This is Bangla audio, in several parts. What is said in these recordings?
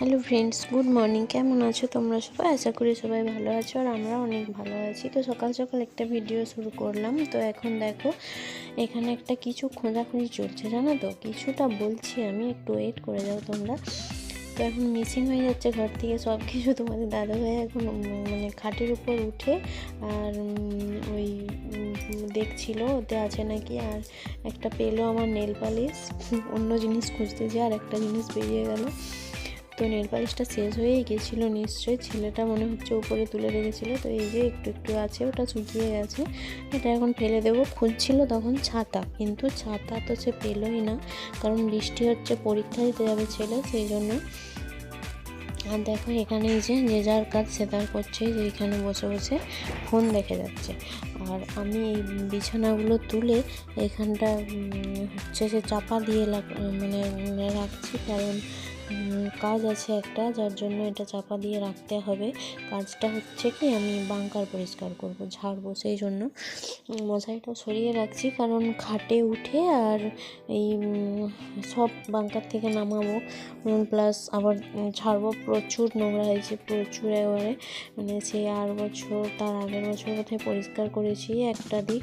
Hello friends, good morning. কেমন আছো তোমরা সবাই? আশা করি সবাই ভালো আছো আর আমরা অনেক ভালো আছি। তো সকাল সকাল একটা ভিডিও শুরু করলাম। তো এখন দেখো, এখানে একটা কিছু খোঁজাখুঁজি চলছে, জানো তো? কিছুটা বলছি আমি, একটু ওয়েট করে যাও তোমরা। তো এখন মিসিং হয়ে যাচ্ছে ঘর থেকে সব কিছু তোমাদের দাদা ভাই এখন মানে খাটের উপর উঠে আর ওই দেখছিল, ওতে আছে নাকি? আর একটা পেল আমার নেল পালিশ অন্য জিনিস খুঁজতেছে আর একটা জিনিস বেরিয়ে গেল। তো নেল পালিশটা শেষ হয়েই গেছিল নিশ্চয়ই। ছেলেটা মনে হচ্ছে উপরে তুলে রেখেছিল। তো এই যে একটু একটু আছে, ওটা শুকিয়ে গেছে। এটা এখন ফেলে দেবো। খুঁজছিল তখন ছাতা, কিন্তু ছাতা তো সে পেলোই না, কারণ বৃষ্টি হচ্ছে, পরীক্ষা দিতে যাবে ছেলে, সেই জন্য। আর দেখো এখানে যে যে যার কাজ সে তার করছে, যে এখানে বসে বসে ফোন দেখে যাচ্ছে। আর আমি এই বিছানাগুলো তুলে এখানটা হচ্ছে যে চাপা দিয়ে মানে রাখছি, কারণ কাজ আছে একটা, যার জন্য এটা চাপা দিয়ে রাখতে হবে। কাজটা হচ্ছে কি, আমি বাংকার পরিষ্কার করব, ঝাড়বো, সেই জন্য। মশারিটা সরিয়ে রাখছি, কারণ খাটে উঠে আর এই সব বাংকার থেকে নামাবো। প্লাস আবার ঝাড়বো প্রচুর নোংরা হয়েছে, প্রচুর এবারে মানে সে আর বছর, তার আগের বছর কোথায় পরিষ্কার করেছি, একটা দিক।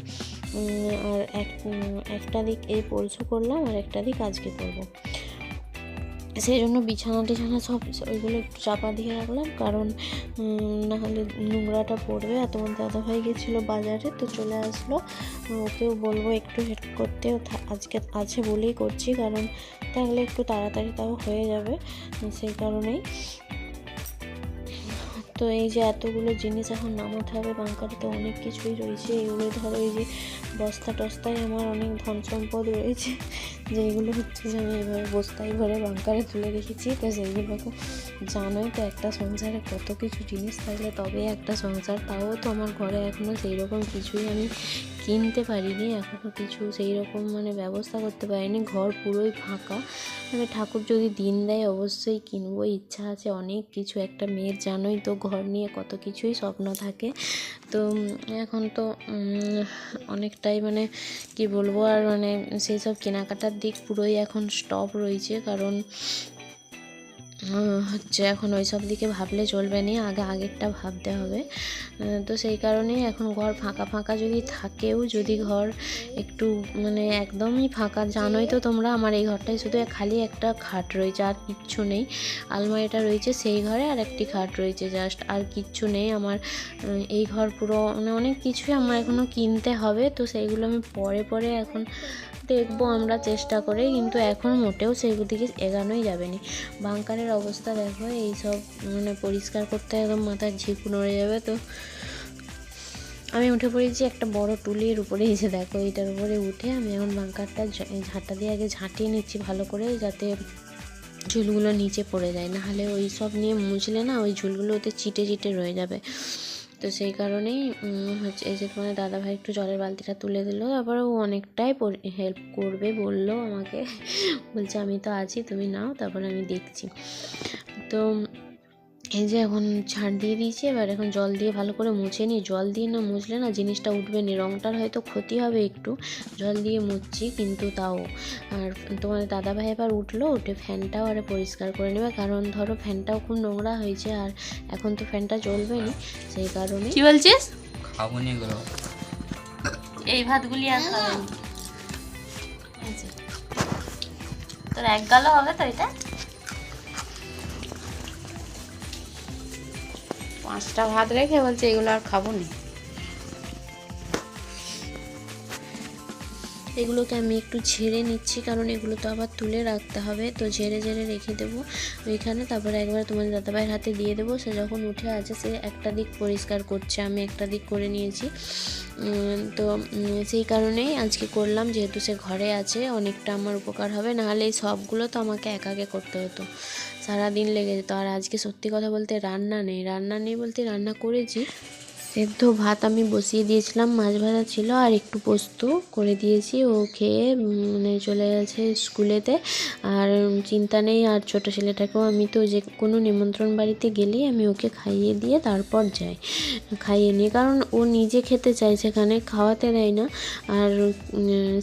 আর এক একটা দিক এই পরশু করলাম, আর একটা দিক আজকে করব। সেই জন্য বিছানা টিছানা সব ওইগুলো একটু চাপা দিয়ে রাখলাম। কারণ উম, না হলে নোংরাটা পড়বে। আর তোমার দাদাভাই গেছিল বাজারে তো চলে আসলো। ওকেও বলব একটু হেল্প করতে আজকে আছে বলেই করছি। কারণ তাহলে একটু তাড়াতাড়ি তাও হয়ে যাবে সেই কারণেই। তো এই যে এতগুলো জিনিস এখন নামাতে হবে বাংকারে তো অনেক কিছুই রয়েছে। এগুলো ধরো এই যে বস্তা টস্তায় আমার অনেক ধন সম্পদ রয়েছে। যেগুলো হচ্ছে যে আমি এইভাবে বস্তায় ভরে বাংকারে তুলে রেখেছি, তো সেইগুলোকে জানোই তো একটা সংসারে কত কিছু জিনিস থাকলে তবে একটা সংসার, তাও তো আমার ঘরে এখনও সেই রকম কিছুই আমি কিনতে পারিনি এখনও কিছু সেই রকম মানে ব্যবস্থা করতে পারিনি। ঘর পুরোই ফাঁকা। মানে ঠাকুর যদি দিন দেয় অবশ্যই কিনবো। ইচ্ছা আছে অনেক কিছু। একটা মেয়ের জানোই তো ঘর নিয়ে কত কিছুই স্বপ্ন থাকে। তো এখন তো অনেকটাই মানে কি বলব? আর মানে সেই সব কেনাকাটার দিক পুরোই এখন স্টপ রয়েছে। কারণ হচ্ছে এখন ওই সব দিকে ভাবলে চলবে না, আগে আগেরটা ভাবতে হবে। তো সেই কারণেই এখন ঘর ফাঁকা ফাঁকা যদি থাকেও, যদি ঘর একটু মানে একদমই ফাঁকা, জানোই তো তোমরা আমার এই ঘরটায় শুধু খালি একটা খাট রয়েছে, আর কিচ্ছু নেই। আলমারিটা রয়েছে সেই ঘরে, আর একটি খাট রয়েছে জাস্ট আর কিচ্ছু নেই আমার। এই ঘর পুরো মানে অনেক কিছুই আমার এখনও কিনতে হবে, তো সেইগুলো আমি পরে পরে এখন দেখব আমরা চেষ্টা করে, কিন্তু এখন মোটেও সেইগুলো দিকে এগানোই যাবে না। বাংকারের অবস্থা দেখো, এই সব মানে পরিষ্কার করতে একদম মাথার ঝিকু নড়ে যাবে তো। আমি উঠে পড়েছি একটা বড় টুলির উপরে এসে দেখো এটার উপরে উঠে আমি এখন বাংকারটা ঝা- ঝাঁটা দিয়ে আগে ঝাঁটিয়ে নিচ্ছি ভালো করে, যাতে ঝুলগুলো নিচে পড়ে যায়। না হলে ওই সব নিয়ে মুছলে না, ওই ঝুলগুলো ওতে চিটে চিটে রয়ে যাবে। তো সেই কারণেই হচ্ছে এই যে তোমার দাদাভাই একটু জলের বালতিটা তুলে দিল, তারপরে ও অনেকটাই হেল্প করবে, বলল আমাকে, বলছে, আমি তো আছি, তুমি নাও, তারপরে আমি দেখছি। তো এই যে এখন ছাড় দিয়ে দিয়েছি এবার এখন জল দিয়ে ভালো করে মুছে নিই। জল দিয়ে না মুছলে না জিনিসটা উঠবে না রঙটার হয়তো ক্ষতি হবে একটু। জল দিয়ে মুছছি কিন্তু তাও। আর তোমার দাদাভাই এবার উঠল উঠে ফ্যানটাও আরে পরিষ্কার করে নেবে কারণ ধরো ফ্যানটাও খুব নোংরা হয়েছে আর এখন তো ফ্যানটা চলবে না সেই কারণে কি বলছিস? খাব নি এগুলো। এই ভাতগুলি আর যে। তোর এক গালা হবে তো এটা? পাঁচটা ভাত রেখে বলছে এগুলো আর খাব না। এগুলোকে আমি একটু ঝেড়ে নিচ্ছি, কারণ এগুলো তো আবার তুলে রাখতে হবে। তো ঝেড়ে ঝেড়ে রেখে দেবো ওইখানে, তারপরে একবার তোমার দাদাভাইয়ের হাতে দিয়ে দেবো। সে যখন উঠে আছে, সে একটা দিক পরিষ্কার করছে, আমি একটা দিক করে নিয়েছি। তো সেই কারণেই আজকে করলাম, যেহেতু সে ঘরে আছে, অনেকটা আমার উপকার হবে। নাহলে এই সবগুলো তো আমাকে একাকে করতে হতো। সারাদিন লেগে যেত। আর আজকে সত্যি কথা বলতে রান্না নেই। রান্না নেই বলতে রান্না করেছি। সেদ্ধ ভাত আমি বসিয়ে দিয়েছিলাম, মাছ ভাজা ছিল আর একটু পোস্ত করে দিয়েছি। ও খেয়ে মানে চলে গেছে স্কুলেতে। আর চিন্তা নেই, আর ছোটো ছেলেটাকেও আমি তো যে কোনো নিমন্ত্রণ বাড়িতে গেলেই আমি ওকে খাইয়ে দিয়ে তারপর যাই, খাইয়ে নিয়ে। কারণ ও নিজে খেতে চায়, সেখানে খাওয়াতে দেয় না। আর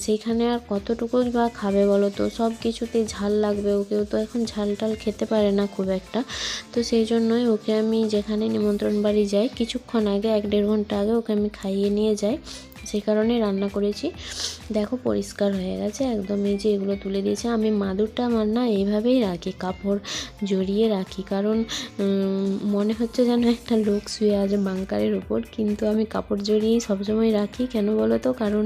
সেইখানে আর কতটুকু বা খাবে বলো তো? সব কিছুতে ঝাল লাগবে, ওকেও তো এখন ঝাল টাল খেতে পারে না খুব একটা। তো সেই জন্যই ওকে আমি যেখানে নিমন্ত্রণ বাড়ি যাই, কিছুক্ষণ আগে এক দেড় ঘণ্টা আগে ওকে আমি খাইয়ে নিয়ে যাই। সেই কারণেই রান্না করেছি। দেখো পরিষ্কার হয়ে গেছে, একদম এই যে এগুলো তুলে দিয়েছে। আমি মাদুরটা আমার না এইভাবেই রাখি, কাপড় জড়িয়ে রাখি। কারণ মনে হচ্ছে যেন একটা লোক শুয়ে আছে বাংকারের উপর। কিন্তু আমি কাপড় জড়িয়েই সবসময় রাখি, কেন বলো তো? কারণ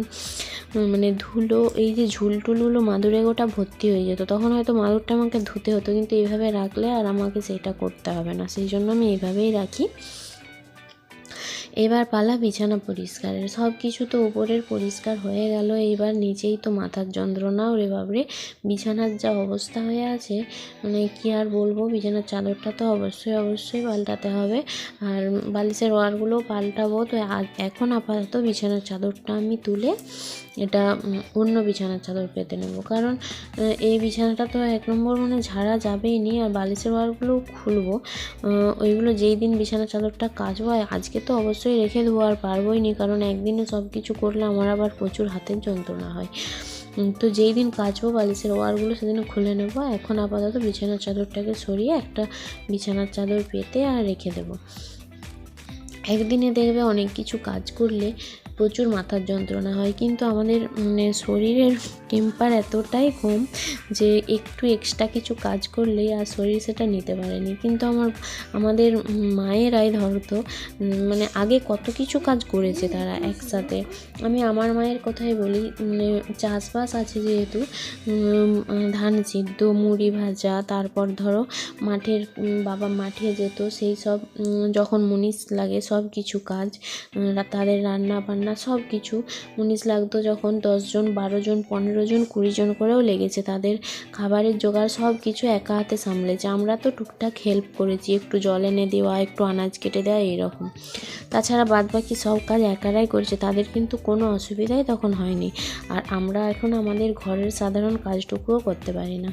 মানে ধুলো, এই যে ঝুলটুলগুলো মাদুরে গোটা ভর্তি হয়ে যেত। তখন হয়তো মাদুরটা আমাকে ধুতে হতো, কিন্তু এইভাবে রাখলে আর আমাকে সেটা করতে হবে না। সেই জন্য আমি এইভাবেই রাখি। এবার পালা বিছানা পরিষ্কারের। সব কিছু তো উপরের পরিষ্কার হয়ে গেল, এবার নিচেই তো মাথার যন্ত্রণাও রে বাবরে বিছানার যা অবস্থা হয়ে আছে মানে কি আর বলব, বিছানার চাদরটা তো অবশ্যই অবশ্যই পাল্টাতে হবে। আর বালিশের ওয়ারগুলোও পাল্টাবো, তো এখন আপাতত বিছানার চাদরটা আমি তুলে এটা অন্য বিছানার চাদর পেতে নেব। কারণ এই বিছানাটা তো এক নম্বর মানে ঝাড়া যাবেই নি, আর বালিশের ওয়ারগুলোও খুলবো। ওইগুলো যেই দিন বিছানার চাদরটা কাচবো আজকে তো অবশ্যই রেখে দেবো, আর পারবোই নি, কারণ একদিনে সব কিছু করলে আমার আবার প্রচুর হাতের যন্ত্রণা হয়। তো যেই দিন কাচবো, বালিশের ওয়ারগুলো সেদিন খুলে নেব। এখন আপাতত বিছানার চাদরটাকে সরিয়ে একটা বিছানার চাদর পেতে আর রেখে দেবো। একদিনে দেখবে অনেক কিছু কাজ করলে প্রচুর মাথার যন্ত্রণা হয়। কিন্তু আমাদের মানে শরীরের টেম্পার এতটাই কম যে একটু এক্সট্রা কিছু কাজ করলেই আর শরীর সেটা নিতে পারেনি। কিন্তু আমার, আমাদের মায়েরাই ধরতো মানে আগে কত কিছু কাজ করেছে তারা একসাথে। আমি আমার মায়ের কথাই বলি মানে চাষবাস আছে যেহেতু ধান সিদ্ধ, মুড়ি ভাজা, তারপর ধরো মাঠের বাবা মাঠে যেত, সেই সব যখন মুনিশ লাগে সব কিছু কাজ তাদের রান্না বান্না সব কিছু। মুনিশ লাগতো যখন দশজন বারো জন, পনেরো জন, কুড়ি জন করেও লেগেছে তাদের খাবারের জোগাড়, সব কিছু একা হাতে সামলেছে। আমরা তো টুকটাক হেল্প করেছি, একটু জল এনে দেওয়া, একটু আনাজ কেটে দেওয়া এরকম তাছাড়া বাদ বাকি সব কাজ একারাই করেছে, তাদের কিন্তু কোনো অসুবিধাই তখন হয়নি। আর আমরা এখন আমাদের ঘরের সাধারণ কাজটুকুও করতে পারি না।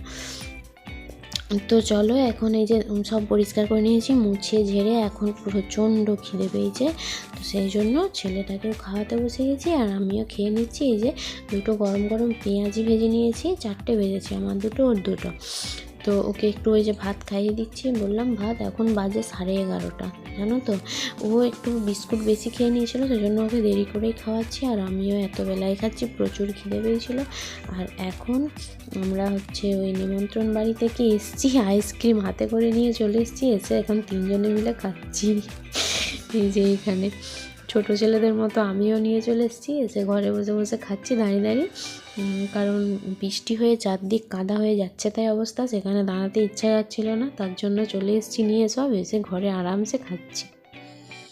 তো চলো, এখন এই যে সব পরিষ্কার করে নিয়েছি, মুছে ঝেড়ে এখন প্রচণ্ড খিদে পেয়েছে। তো সেই জন্য ছেলেটাকেও খাওয়াতে বসে গেছি, আর আমিও খেয়ে নিচ্ছি। এই যে দুটো গরম গরম পেঁয়াজি ভেজে নিয়েছি, চারটে ভেজেছি আমার দুটো, ওর দুটো। তো ওকে একটু ওই যে ভাত খাইয়ে দিচ্ছি বললাম, ভাত এখন বাজে সাড়ে এগারোটা। জানো তো? ও একটু বিস্কুট বেশি খেয়ে নিয়েছিল, সেই জন্য ওকে দেরি করেই খাওয়াচ্ছি, আর আমিও এত বেলায় খাচ্ছি, প্রচুর খিদে পেয়েছিল। আর এখন আমরা হচ্ছে ওই নিমন্ত্রণ বাড়ি থেকে এসছি, আইসক্রিম হাতে করে নিয়ে চলে এসেছি, এসে এখন তিনজনে মিলে খাচ্ছি। এই যে এইখানে ছোট ছেলেদের মতো আমিও নিয়ে চলে এসেছি। এসে ঘরে বসে বসে খাচ্ছি, দাঁড়িয়ে দাঁড়িয়ে। কারণ বৃষ্টি হয়ে চারদিক কাদা হয়ে যাচ্ছে তাই অবস্থা। সেখানে দাঁড়াতে ইচ্ছা যাচ্ছিল না, তার জন্য চলে এসেছি নিয়ে সব। এসে ঘরে আরামসে খাচ্ছি।